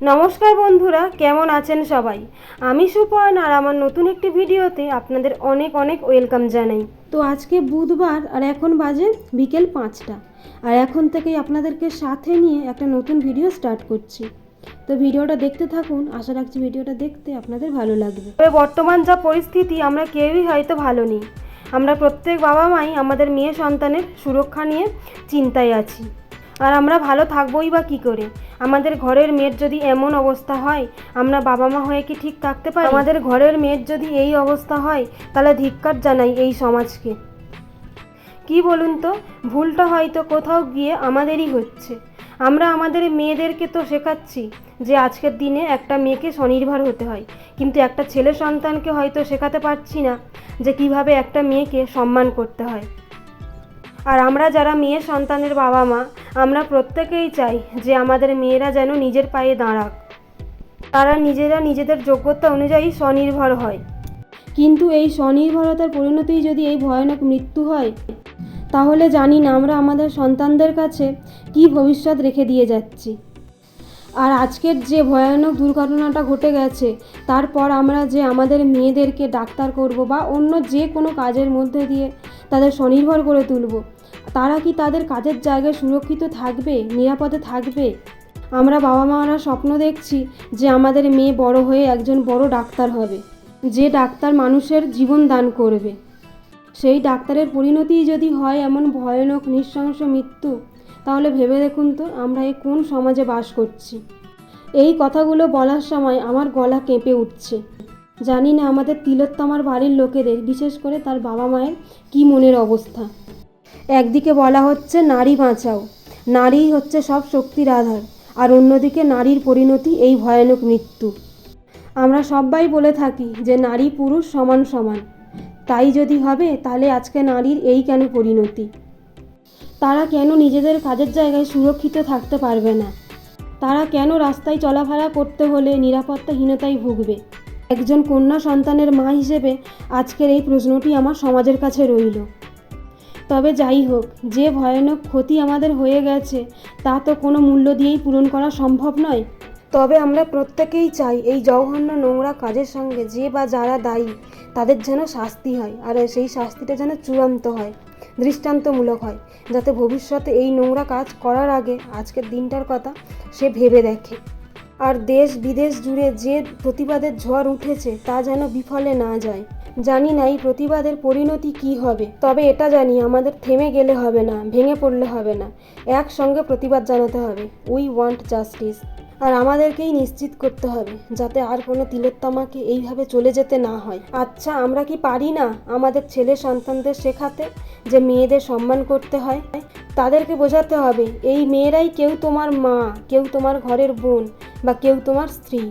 নমস্কার বন্ধুরা, কেমন আছেন সবাই? আমি সুপয়ন আর আমার নতুন একটি ভিডিওতে আপনাদের অনেক অনেক ওয়েলকাম জানাই। তো আজকে বুধবার আর এখন বাজে বিকেল পাঁচটা। আর এখন থেকেই আপনাদেরকে সাথে নিয়ে একটা নতুন ভিডিও স্টার্ট করছি। তো ভিডিওটা দেখতে থাকুন, আশা রাখছি ভিডিওটা দেখতে আপনাদের ভালো লাগবে। তবে বর্তমান যা পরিস্থিতি, আমরা কেউই হয়তো ভালো নেই। আমরা প্রত্যেক বাবা মাই আমাদের মেয়ে সন্তানের সুরক্ষা নিয়ে চিন্তায় আছি। আর আমরা ভালো থাকবোই বা কী করে? আমাদের ঘরের মেয়ের যদি এমন অবস্থা হয়, আমরা বাবা মা হয়ে কি ঠিক থাকতে পারি? আমাদের ঘরের মেয়ের যদি এই অবস্থা হয়, তাহলে ধিক্কার জানাই এই সমাজকে। কি বলুন তো? ভুলটা হয়তো কোথাও গিয়ে আমাদেরই হচ্ছে। আমরা আমাদের মেয়েদেরকে তো শেখাচ্ছি যে আজকের দিনে একটা মেয়েকে স্বনির্ভর হতে হয়। কিন্তু একটা ছেলে সন্তানকে হয়তো শেখাতে পারছি না যে কীভাবে একটা মেয়েকে সম্মান করতে হয়। আর আমরা যারা মেয়ে সন্তানের বাবা মা, আমরা প্রত্যেকেই চাই যে আমাদের মেয়েরা যেন নিজের পায়ে দাঁড়াক। তারা নিজেরা নিজেদের যোগ্যতা অনুযায়ী স্বনির্ভর হয়। কিন্তু এই স্বনির্ভরতার পরিণতি যদি এই ভয়ানক মৃত্যু হয়, তাহলে জানি না আমরা আমাদের সন্তানদের কাছে কি ভবিষ্যৎ রেখে দিয়ে যাচ্ছি। আর আজকের যে ভয়ানক দুর্ঘটনাটা ঘটে গেছে, তারপর আমরা যে আমাদের মেয়েদেরকে ডাক্তার করব বা অন্য যে কোনো কাজের মধ্যে দিয়ে তাদের স্বনির্ভর করে তুলব, তারা কি তাদের কাজের জায়গায় সুরক্ষিত থাকবে, নিরাপদে থাকবে? আমরা বাবা মারা স্বপ্ন দেখছি যে আমাদের মেয়ে বড় হয়ে একজন বড় ডাক্তার হবে, যে ডাক্তার মানুষের জীবন দান করবে। সেই ডাক্তারের পরিণতিই যদি হয় এমন ভয়ানক নৃশংস মৃত্যু, তাহলে ভেবে দেখুন তো আমরা এই কোন সমাজে বাস করছি। এই কথাগুলো বলার সময় আমার গলা কেঁপে উঠছে। জানি না আমাদের তিলোত্তমার বাড়ির লোকেদের, বিশেষ করে তার বাবা মায়ের, কী মনের অবস্থা। একদিকে বলা হচ্ছে নারী বাঁচাও নারী হচ্ছে সব শক্তির আধার, আর অন্যদিকে নারীর পরিণতি এই ভয়ানক মৃত্যু। আমরা সবাই বলে থাকি যে নারী পুরুষ সমান সমান। তাই যদি হবে, তাহলে আজকে নারীর এই কেন পরিণতি? তারা কেন নিজেদের কাজের জায়গায় সুরক্ষিত থাকতে পারবে না? তারা কেন রাস্তায় চলাফেরা করতে হলে নিরাপত্তাহীনতায় ভুগবে? একজন কন্যা সন্তানের মা হিসেবে আজকের এই প্রশ্নটি আমার সমাজের কাছে রইল। তবে যাই হোক, যে ভয়ানক ক্ষতি আমাদের হয়ে গেছে, তা তো কোনো মূল্য দিয়েই পূরণ করা সম্ভব নয়। তবে আমরা প্রত্যেকেই চাই এই জঘন্য নোংরা কাজের সঙ্গে যে বা যারা দায়ী, তাদের যেন শাস্তি হয় আর সেই শাস্তিটা যেন চূড়ান্ত হয়, দৃষ্টান্তমূলক হয়, যাতে ভবিষ্যতে এই নোংরা কাজ করার আগে আজকের দিনটার কথা সে ভেবে দেখে। আর দেশ বিদেশ জুড়ে যে প্রতিবাদের ঝড় উঠেছে, তা যেন বিফলে না যায়। জানি না এই প্রতিবাদের পরিণতি কি হবে, তবে এটা জানি আমাদের থেমে গেলে হবে না, ভেঙে পড়লে হবে না। একসঙ্গে প্রতিবাদ জানাতে হবে। উই ওয়ান্ট জাস্টিস আর আমাদেরকেই নিশ্চিত করতে হবে, যাতে আর কোনো তিলোত্তমাকে এইভাবে চলে যেতে না হয়। আচ্ছা আমরা কি পারি না আমাদের ছেলে সন্তানদের শেখাতে যে মেয়েদের সম্মান করতে হয়? তাদেরকে বোঝাতে হবে, এই মেয়েরাই কেউ তোমার মা, কেউ তোমার ঘরের বোন বা কেউ তোমার স্ত্রী।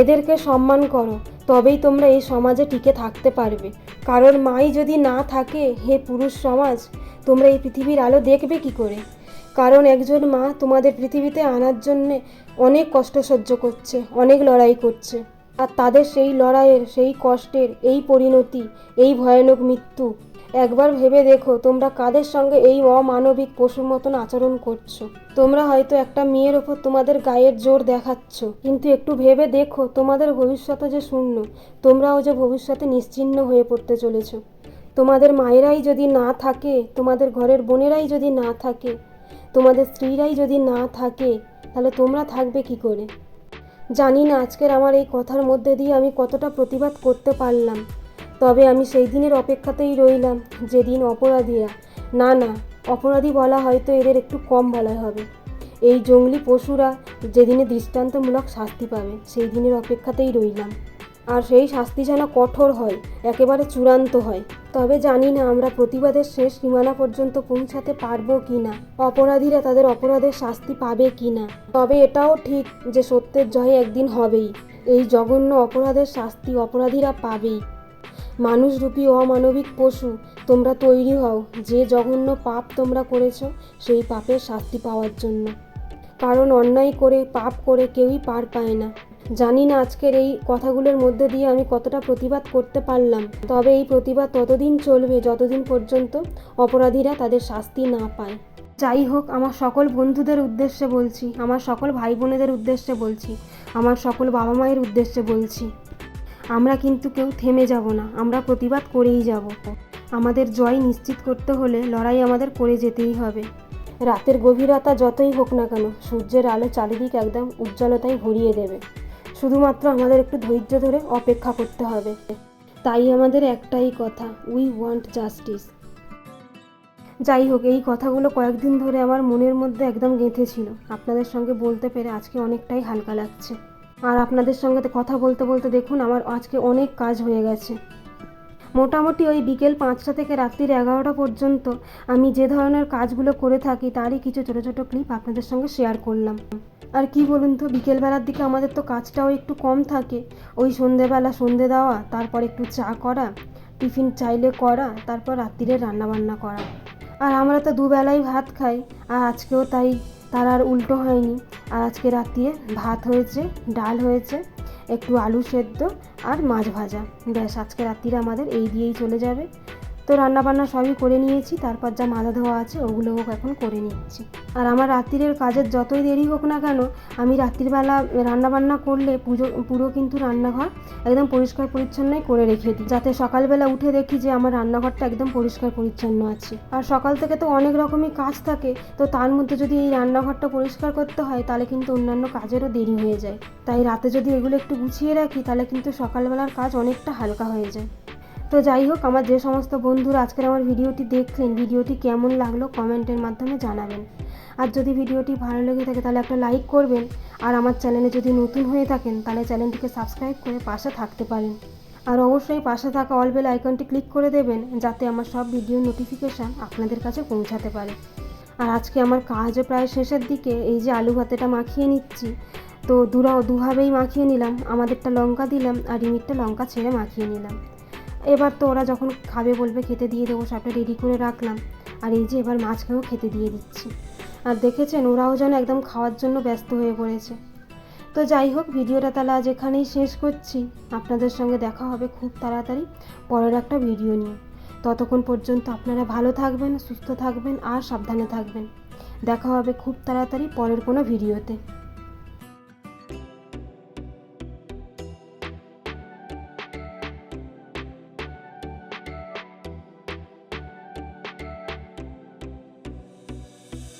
এদেরকে সম্মান করো, তবেই তোমরা এই সমাজে টিকে থাকতে পারবে। কারোর মাই যদি না থাকে, হে পুরুষ সমাজ, তোমরা এই পৃথিবীর আলো দেখবে কি করে? কারণ একজন মা তোমাদের পৃথিবীতে আনার জন্যে অনেক কষ্ট সহ্য করছে, অনেক লড়াই করছে। আর তাদের সেই লড়াইয়ের, সেই কষ্টের, এই পরিণতি, এই ভয়ানক মৃত্যু, একবার ভেবে দেখো তোমরা কাদের সঙ্গে এই অমানবিক পশুর মতন আচরণ করছ। তোমরা হয়তো একটা মেয়ের ওপর তোমাদের গায়ের জোর দেখাচ্ছ, কিন্তু একটু ভেবে দেখো তোমাদের ভবিষ্যতে যে শূন্য, তোমরাও যে ভবিষ্যতে নিশ্চিহ্ন হয়ে পড়তে চলেছ। তোমাদের মায়েরাই যদি না থাকে, তোমাদের ঘরের বোনেরাই যদি না থাকে তোমাদের স্ত্রীরাই যদি না থাকে, তাহলে তোমরা থাকবে কি করে? জানি না আজকের আমার এই কথার মধ্যে দিয়ে আমি কতটা প্রতিবাদ করতে পারলাম। তবে আমি সেই দিনের অপেক্ষাতেই রইলাম, যেদিন অপরাধীরা না না, অপরাধী বলা হয়তো এদের একটু কম বলা হবে। এই জঙ্গলি পশুরা যেদিনে দৃষ্টান্তমূলক শাস্তি পাবে, সেই দিনের অপেক্ষাতেই রইলাম। আর সেই শাস্তি যেন কঠোর হয়, একেবারে চূড়ান্ত হয়। তবে জানি না আমরা প্রতিবাদের শেষ সীমানা পর্যন্ত পৌঁছাতে পারব কি না, অপরাধীরা তাদের অপরাধের শাস্তি পাবে কি না। তবে এটাও ঠিক যে সত্যের জয় একদিন হবেই, এই জঘন্য অপরাধের শাস্তি অপরাধীরা পাবেই। মানুষরূপী অমানবিক পশু, তোমরা তৈরি হও, যে জঘন্য পাপ তোমরা করেছ, সেই পাপের শাস্তি পাওয়ার জন্য। কারণ অন্যায় করে পাপ করে কেউই পার পায় না। জানি না আজকের এই কথাগুলোর মধ্যে দিয়ে আমি কতটা প্রতিবাদ করতে পারলাম। তবে এই প্রতিবাদ ততদিন চলবে যতদিন পর্যন্ত অপরাধীরা তাদের শাস্তি না পায়। যাই হোক, আমার সকল বন্ধুদের উদ্দেশ্যে বলছি, আমার সকল ভাই বোনেদের উদ্দেশ্যে বলছি, আমার সকল বাবা মায়ের উদ্দেশ্যে বলছি, আমরা কিন্তু কেউ থেমে যাব না, আমরা প্রতিবাদ করেই যাব। আমাদের জয় নিশ্চিত করতে হলে লড়াই আমাদের করে যেতেই হবে। রাতের গভীরতা যতই হোক না কেন, সূর্যের আলো চারিদিক একদম উজ্জ্বলতায় ভরিয়ে দেবে। শুধুমাত্র আমাদের একটু ধৈর্য ধরে অপেক্ষা করতে হবে। তাই আমাদের একটাই কথা উই ওয়ান্ট জাস্টিস যাই হোক, এই কথাগুলো কয়েকদিন ধরে আমার মনের মধ্যে একদম গেঁথে ছিল আপনাদের সঙ্গে বলতে পেরে আজকে অনেকটাই হালকা লাগছে। আর আপনাদের সঙ্গে কথা বলতে বলতে দেখুন, আমার আজকে অনেক কাজ হয়ে গেছে। মোটামুটি ওই বিকেল পাঁচটা থেকে রাত্রির এগারোটা পর্যন্ত আমি যে ধরনের কাজগুলো করে থাকি, তারই কিছু ছোটো ছোটো ক্লিপ আপনাদের সঙ্গে শেয়ার করলাম। আর কি বলুন তো, বিকেলবেলার দিকে আমাদের তো কাজটাও একটু কম থাকে। ওই সন্ধেবেলা সন্ধে দেওয়া, তারপর একটু চা করা, টিফিন চাইলে করা, তারপর রাত্রিরে রান্নাবান্না করা। আর আমরা তো দুবেলাই ভাত খাই, আর আজকেও তাই, তার আর উল্টো হয়নি। আর আজকে রাত্রিরে ভাত হয়েছে, ডাল হয়েছে, একটু আলু সেদ্ধ আর মাছ ভাজা। ব্যাস, আজকে রাত্রিরে আমাদের এই দিয়েই চলে যাবে। তো রান্নাবান্না সবই করে নিয়েছি, তারপর যা মাথা ধোয়া আছে ওগুলোও এখন করে নিচ্ছি। আর আমার রাত্রিরের কাজের যতই দেরি হোক না কেন, আমি রাত্রিবেলা রান্নাবান্না করলে পুজো, পুরো কিন্তু রান্নাঘর একদম পরিষ্কার পরিচ্ছন্নই করে রেখে দিই। যাতে সকালবেলা উঠে দেখি যে আমার রান্নাঘরটা একদম পরিষ্কার পরিচ্ছন্ন আছে। আর সকাল থেকে তো অনেক রকমই কাজ থাকে, তো তার মধ্যে যদি এই রান্নাঘরটা পরিষ্কার করতে হয়, তাহলে কিন্তু অন্যান্য কাজেরও দেরি হয়ে যায়। তাই রাতে যদি এগুলো একটু গুছিয়ে রাখি, তাহলে কিন্তু সকালবেলার কাজ অনেকটা হালকা হয়ে যায়। তো যাই হোক, আমার যে সমস্ত বন্ধুরা আজকের আমার ভিডিওটি দেখলেন ভিডিওটি কেমন লাগল কমেন্টের মাধ্যমে জানাবেন। আর যদি ভিডিওটি ভালো লেগে থাকে, তাহলে একটা লাইক করবেন। আর আমার চ্যানেলে যদি নতুন হয়ে থাকেন, তাহলে চ্যানেলটিকে সাবস্ক্রাইব করে পাশে থাকতে পারেন। আর অবশ্যই পাশে থাকা অল বেল আইকনটি ক্লিক করে দেবেন, যাতে আমার সব ভিডিও নোটিফিকেশান আপনাদের কাছে পৌঁছাতে পারে। আর আজকে আমার কাজও প্রায় শেষের দিকে, এই যে আলু ভাতেটা মাখিয়ে নিচ্ছি। তো দুরা দুভাবেই মাখিয়ে নিলাম। আমাদেরটা লঙ্কা দিলাম আর রিমিটটা লঙ্কা ছেড়ে মাখিয়ে নিলাম। এবার তো ওরা যখন খাবে বলবে খেতে দিয়ে দেবো, সবটা রেডি করে রাখলাম। আর এই যে এবার মাছকেও খেতে দিয়ে দিচ্ছি। আর দেখেছেন, ওরাও যেন একদম খাওয়ার জন্য ব্যস্ত হয়ে পড়েছে। তো যাই হোক, ভিডিওটা তাহলে আজ এখানেই শেষ করছি। আপনাদের সঙ্গে দেখা হবে খুব তাড়াতাড়ি পরের একটা ভিডিও নিয়ে। ততক্ষণ পর্যন্ত আপনারা ভালো থাকবেন, সুস্থ থাকবেন আর সাবধানে থাকবেন। দেখা হবে খুব তাড়াতাড়ি পরের কোনো ভিডিওতে